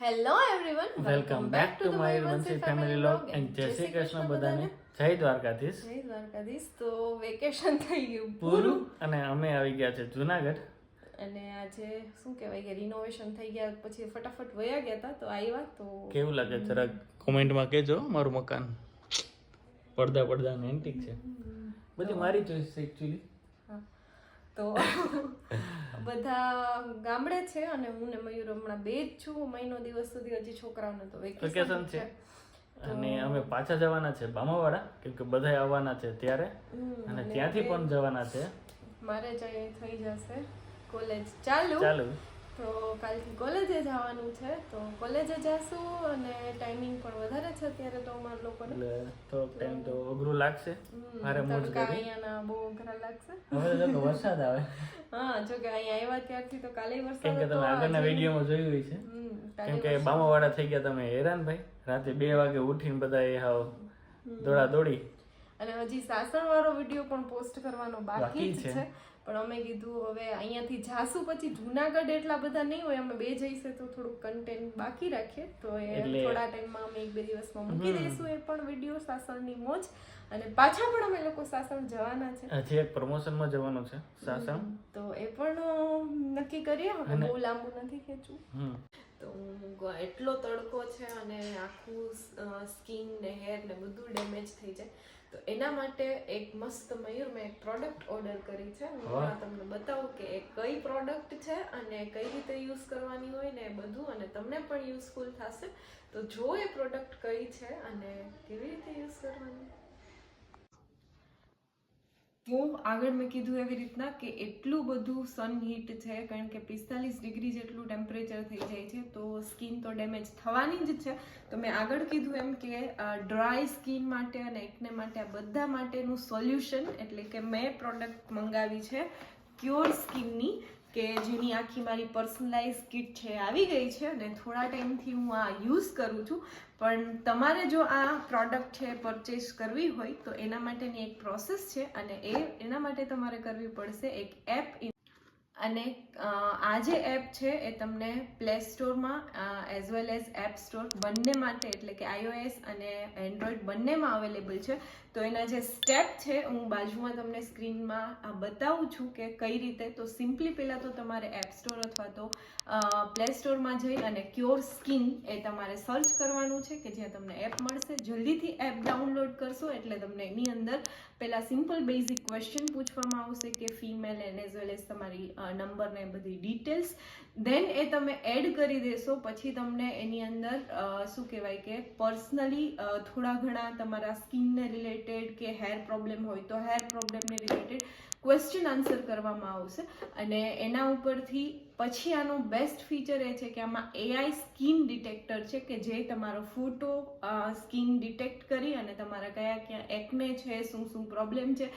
Hello everyone welcome back to my Vanshi family log and જય શ્રી કૃષ્ણ બધાને જય દ્વારકાધીશ જય દ્વારકાધીશ તો વેકેશન થઈ ગયું પૂરું અને અમે આવી ગયા છે જુનાગઢ. અને આજે શું કહેવાય કે રિનોવેશન થઈ ગયા પછી ફટાફટ વયા ગયા હતા તો આવ્યા તો કેવું લાગે? જરાક કોમેન્ટમાં કહેજો મારું મકાન. પડદા પડદા એન્ટિક છે. બધી મારી ચોઈસ છે એક્ચ્યુઅલી તો બધા ગામડે છે અને હું ને મયુર હમણાં બે જ છું. મહિનો દિવસ સુધી હજી છોકરાઓને તો વેકેશન છે. અને અમે પાછા જવાના છે બામાવાડા કેમ કે બધા આવવાના છે ત્યારે. અને ત્યાંથી પણ જવાના છે. મારે જઈ થઈ જશે. કોલેજ. ચાલુ? ચાલુ. તો કાલથી કોલેજે જવાનું છે. તો કોલેજે જશું અને ટાઈમિંગ પણ વધારે છે અત્યારે તો અમારા લોકોને. થોડોક ટાઈમ તો અઘરું લાગશે. મારે મોજ કરી. અહીંયાના બહુ અઘરા લાગશે. હવે તો વરસાદ આવે. હા જો કે અહીંયા આવ્યા ત્યારથી તો કાલે કેમ વરસાદ કે તમે આગળના વિડીયોમાં જોયું હોય છે કેમ કે બામાવાડા થઈ ગયા તમે હેરાન ભાઈ. રાતે બે વાગે ઉઠીને બધા એ હાવ દોડા દોડી અને હજી સાસણ વાળો વીડિયો પણ પોસ્ટ કરવાનો બાકી છે. પણ અમે કીધું હવે અહીંયાથી જાશું પછી જુનાગઢ એટલા બધા નહીં હોય અમે બે જઈશે તો થોડુંક કન્ટેન્ટ બાકી રાખીએ. તો એ થોડા ટાઈમમાં અમે એક બે દિવસમાં મૂકી દઈશું એ પણ વીડિયો સાસણની મોજ. અને પાછા પણ અમે લોકો સાસણ જવાના છે. હજી એક પ્રમોશનમાં જવાનું છે સાસણ. તો એ પણ નક્કી કરીએ. હવે બહુ લાંબુ નથી ખેંચવું. હમ. તો હું એટલો તડકો છે અને આખું સ્કિન ને હેર ને બધું ડેમેજ થઈ જાય. તો એના માટે એક મસ્ત મયુર મેં એક પ્રોડક્ટ ઓર્ડર કરી છે. હું આ તમને બતાવું કે એ કઈ પ્રોડક્ટ છે અને કઈ રીતે યુઝ કરવાની હોય ને એ બધું અને તમને પણ યુઝફુલ થશે. તો જો એ પ્રોડક્ટ કઈ છે અને કેવી રીતે યુઝ કરવાની? તો આગળ મેં કીધું એવી રીતના કે એટલું બધું સન હીટ છે, કારણ કે પિસ્તાલીસ ડિગ્રી જેટલું ટેમ્પરેચર થઈ જાય છે, તો સ્કિન તો ડેમેજ થવાની જ છે. તો મેં આગળ કીધું એમ કે ડ્રાય સ્કિન માટે અને એકને માટે આ બધા માટેનું સોલ્યુશન એટલે કે મેં પ્રોડક્ટ મંગાવી છે ક્યોર સ્કિનની કે જેની આખી મારી પર્સનલાઇઝ કિટ છે, આવી ગઈ છે અને થોડા ટાઈમથી હું આ યુઝ કરું છું. પણ તમારે જો આ પ્રોડક્ટ છે પરચેસ કરવી હોય તો એના માટેની એક પ્રોસેસ છે અને એ, એના માટે તમારે કરવી પડશે એક એપ અને આ જે એપ છે એ તમને પ્લે સ્ટોરમાં as well as app store બંને માટે, એટલે કે આઈઓએસ અને એન્ડ્રોઈડ બંનેમાં અવેલેબલ છે. તો એના જે સ્ટેપ છે, હું બાજુમાં તમને સ્ક્રીનમાં આ બતાવું છું કે કઈ રીતે. તો સિમ્પલી પહેલાં તો તમારે એપ સ્ટોર અથવા તો પ્લે સ્ટોરમાં જઈ અને ક્યોર સ્કિન એ તમારે સર્ચ કરવાનું છે, કે જ્યાં તમને એપ મળશે. જલ્દીથી એપ ડાઉનલોડ કરશો, એટલે તમને એની અંદર પહેલાં સિમ્પલ બેઝિક ક્વેશ્ચન પૂછવામાં આવશે કે female and as well as તમારી નંબર ને બધી ડિટેલ્સ દેન એ તમે એડ કરી દેશો, પછી તમને એની અંદર શું કહેવાય કે પર્સનલી થોડા ઘણા તમારા સ્કિનને રિલેટેડ કે હેર પ્રોબ્લેમ હોય તો હેર પ્રોબ્લેમને રિલેટેડ ક્વેશ્ચન આન્સર કરવામાં આવશે. અને એના ઉપરથી પછી આનો બેસ્ટ ફીચર એ છે કે આમાં એઆઈ સ્કિન ડિટેક્ટર છે કે જે તમારો ફોટો સ્કિન ડિટેક્ટ કરી અને તમારા કયા ક્યાં એકને છે, શું શું પ્રોબ્લેમ છે,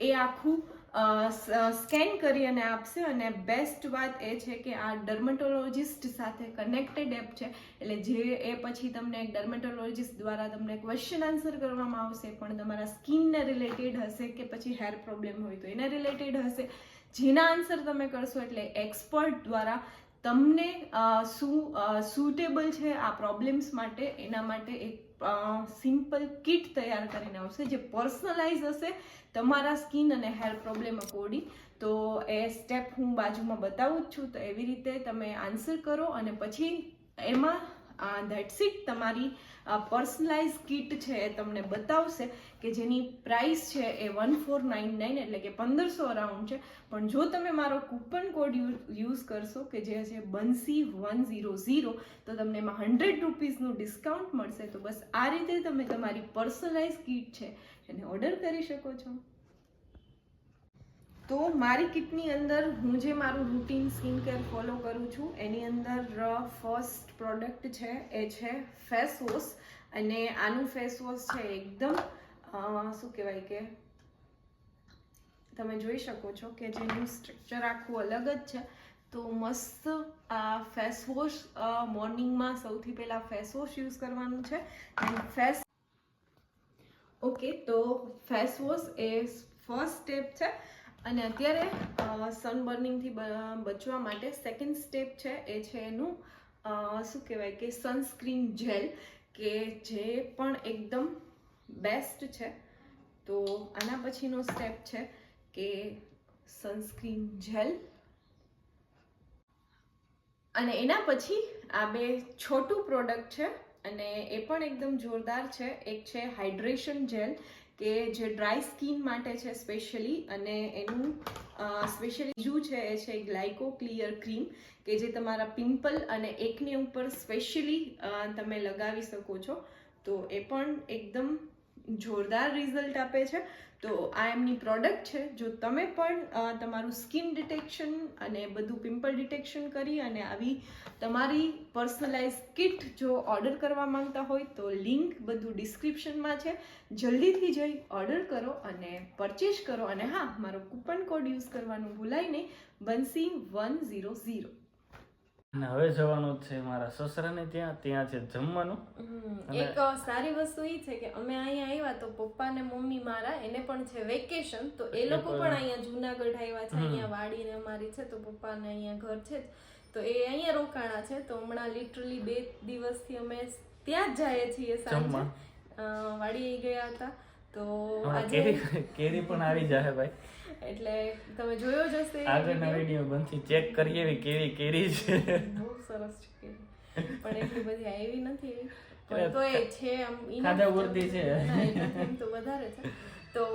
એ આખું સ્કેન કરી અને આપશે અને બેસ્ટ વાત એ છે કે આ ડર્મેટોલોજિસ્ટ સાથે કનેક્ટેડ એપ છે. એટલે જે એ પછી તમને એક ડર્મેટોલોજિસ્ટ દ્વારા તમને ક્વેશ્ચન આન્સર કરવામાં આવશે, પણ તમારા સ્કિનને રિલેટેડ હશે કે પછી હેર પ્રોબ્લેમ હોય તો એને રિલેટેડ હશે. જેના આન્સર તમે કરશો એટલે એક્સપર્ટ દ્વારા તમને શું સુટેબલ છે આ પ્રોબ્લેમ્સ માટે? એના માટે એક સિમ્પલ કિટ તૈયાર કરીને આવશે જે પર્સનલાઇઝ હશે તમારા સ્કિન અને હેર પ્રોબ્લેમ અકોર્ડિંગ તો એ સ્ટેપ હું બાજુમાં બતાવું જ છું. તો એવી રીતે તમે આન્સર કરો અને પછી એમાં ધેટ્સ ઇટ તમારી પર્સનલાઇઝ કિટ છે એ તમને બતાવશે કે જેની પ્રાઇસ છે એ વન ફોર નાઇન નાઇન એટલે કે પંદરસો અરાઉન્ડ છે. પણ જો તમે મારો કૂપન કોડ યુઝ કરશો કે જે છે બંસી વન ઝીરો ઝીરો, તો તમને એમાં હંડ્રેડ રૂપીઝનું ડિસ્કાઉન્ટ મળશે. તો બસ આ રીતે તમે તમારી પર્સનલાઇઝ કિટ છે એને ઓર્ડર કરી શકો છો. તો મારી કિટની અંદર હું જે મારું રૂટીન સ્કિન કેર ફોલો કરું છું, એની અંદર ફર્સ્ટ પ્રોડક્ટ છે, એ છે ફેસ વોશ અને આનું ફેસ વોશ છે એકદમ શું કહેવાય કે, તમે જોઈ શકો છો કે જેનું સ્ટ્રક્ચર આખું અલગ જ છે. તો મસ્ત આ ફેસ વોશ મોર્નિંગમાં સૌથી પહેલાં ફેસ વોશ યુઝ કરવાનું છે. એન્ડ ફેસ ઓકે તો ફેસ વોશ એ ફર્સ્ટ સ્ટેપ છે. અને અત્યારે સનબર્નિંગથી બચવા માટે સેકન્ડ સ્ટેપ છે એ છે એનું શું કહેવાય કે સનસ્ક્રીન જેલ કે જે પણ એકદમ બેસ્ટ છે. તો આના પછીનો સ્ટેપ છે કે સનસ્ક્રીન જેલ અને એના પછી આ બે છોટું પ્રોડક્ટ છે અને એ પણ એકદમ જોરદાર છે. એક છે હાઇડ્રેશન જેલ કે જે ડ્રાય સ્કિન માટે છે સ્પેશિયલી અને એનું સ્પેશિયલી બીજું છે એ છે ગ્લાયકો ક્લિયર ક્રીમ કે જે તમારા પિમ્પલ અને એકની ઉપર સ્પેશિયલી તમે લગાવી શકો છો. તો એ પણ એકદમ જોરદાર રિઝલ્ટ આપે છે. તો આ એમની પ્રોડક્ટ છે. જો તમે પણ તમારું સ્કિન ડિટેક્શન અને બધું પિમ્પલ ડિટેક્શન કરી અને આવી તમારી પર્સનલાઇઝ કિટ જો ઓર્ડર કરવા માંગતા હોય, તો લિંક બધું ડિસ્ક્રિપ્શનમાં છે. જલ્દીથી જઈ ઓર્ડર કરો અને પરચેસ કરો. અને હા, મારો કૂપન કોડ યુઝ કરવાનું ભૂલાય નહીં. Bansi one zero zero. અને હવે જવાનું છે મારા સસરાને ત્યાં ત્યાં છે જમવાનું. એક સારી વસ્તુ એ છે કે અમે અહીંયા આવ્યા તો પપ્પા ને મમ્મી મારા એને પણ છે વેકેશન તો એ લોકો પણ અહીંયા જુનાગઢ આવ્યા છે અહીંયા વાડીને અમારી છે તો પપ્પાને અહીંયા ઘર છે તો એ અહીંયા રોકાણા છે તો હમણાં લિટરલી બે દિવસથી અમે ત્યાં જ જઈએ છીએ સાંજે. વાડી ગયા હતા. તો કેરી કેરી પણ આવી જશે ભાઈ. એટલે તમે જોયો જ હશે આગળના વીડિયો બનથી ચેક કરીએ એવી કેરી કેરી છે. બહુ સરસ છે કેરી. પણ એટલી બધી આવી નથી. પણ તો એ છે આમ ખાધા તો- છે. તો વધારે છે. તો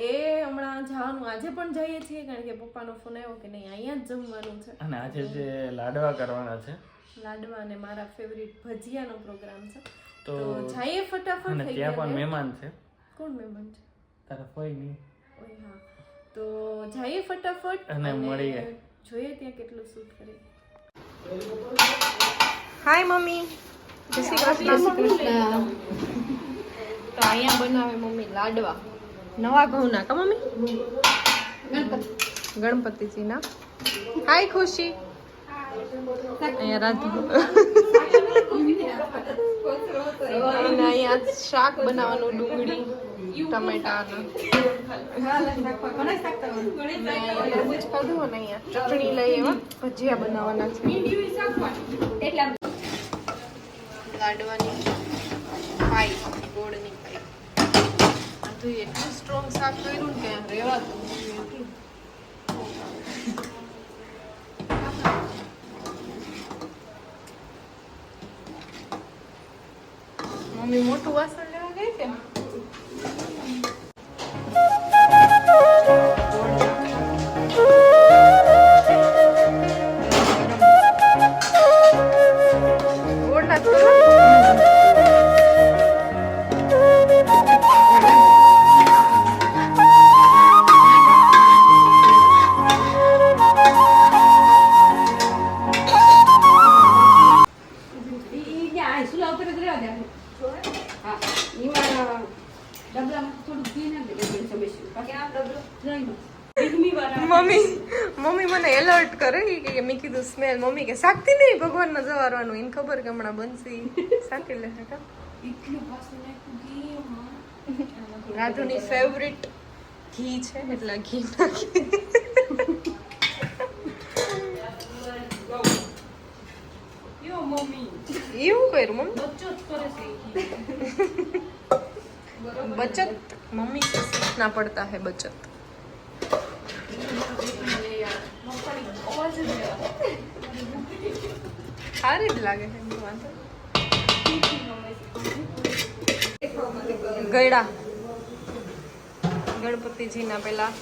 એ હમણાં જવાનું. આજે પણ જઈએ છીએ કારણ કે પપ્પાનો ફોન આવ્યો કે નહીં અહીંયા જ જમવાનું છે. અને આજે જે લાડવા કરવાના છે. લાડવા અને મારા ફેવરિટ ભજીયાનો પ્રોગ્રામ છે. તો જઈએ ફટાફટ ત્યાં પણ મહેમાન છે. કોણ મહેમાન છે? તારા ફોઈ ની. ઓય હા. તો જઈએ ફટાફટ અને મળીએ. જોઈએ ત્યાં કેટલું શૂટ કરે. Hi mummy. જય શ્રી કૃષ્ણ. તો અહીંયા બનાવે મમ્મી લાડવા. નવા ઘઉંના કા મમ્મી? ગણપતિજીના. હાય ખુશી. અહીંયા રાધુ. અને અહીંયા શાક બનાવવાનું ડુંગળી. અહીંયા ચટણી લઈ એવા ભજીયા બનાવવાના છે લાડવાની પાઈ ગોળની પાઈ તો એટલું સ્ટ્રોંગ શાક કર્યું કે રેવાતું નથી. મમ્મી મોટું વાસણ કે કે મેં કીધું સ્મેલ મમ્મી કે શાકતી નહીં ભગવાનને જવારવાનું એને ખબર કે હમણાં બનશે શાંતિ લે રાધુની ફેવરિટ ઘી છે એટલે ઘી એવું કર્યું બચત મમ્મી ના પડતા હે બચત. સારી જ લાગે છે ગળા ગણપતિજીના પેલા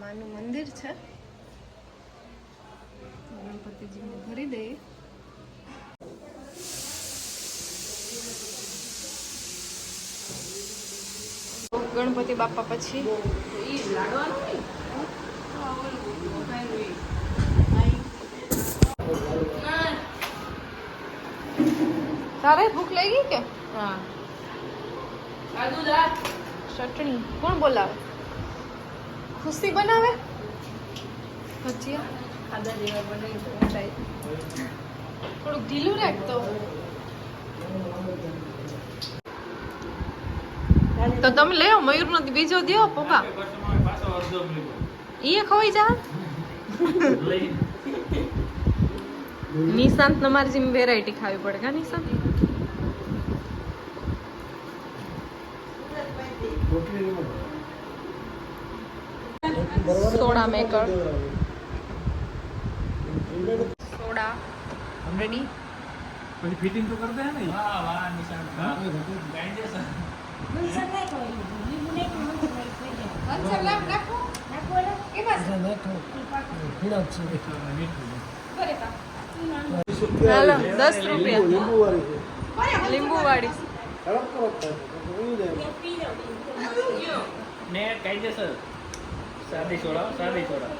માનું મંદિર છે. ગણપતિજીને ભરી દઈએ ગણપતિ બાપા પછી તારે ભૂખ લાગી કે હા ચટણી કોણ બોલાવે ખુશી બનાવે થોડુંક ઢીલું રાખતો તો તમે લેવો મયુર નો બીજો દ્યો, પપ્પા. એ ખવાઈ જા. નિશાંત તમારે જેમ વેરાયટી ખાવી પડે, કા Nishant? Soda maker. Soda ready પછી ફિટિંગ તો કરતા હે ને. વાહ વાહ નિશાન. હા. કાયદેસર હાલો દસ રૂપિયા. લીંબુ વાળી ને કાયદેસર સાદી સોડા સાદી સોડા.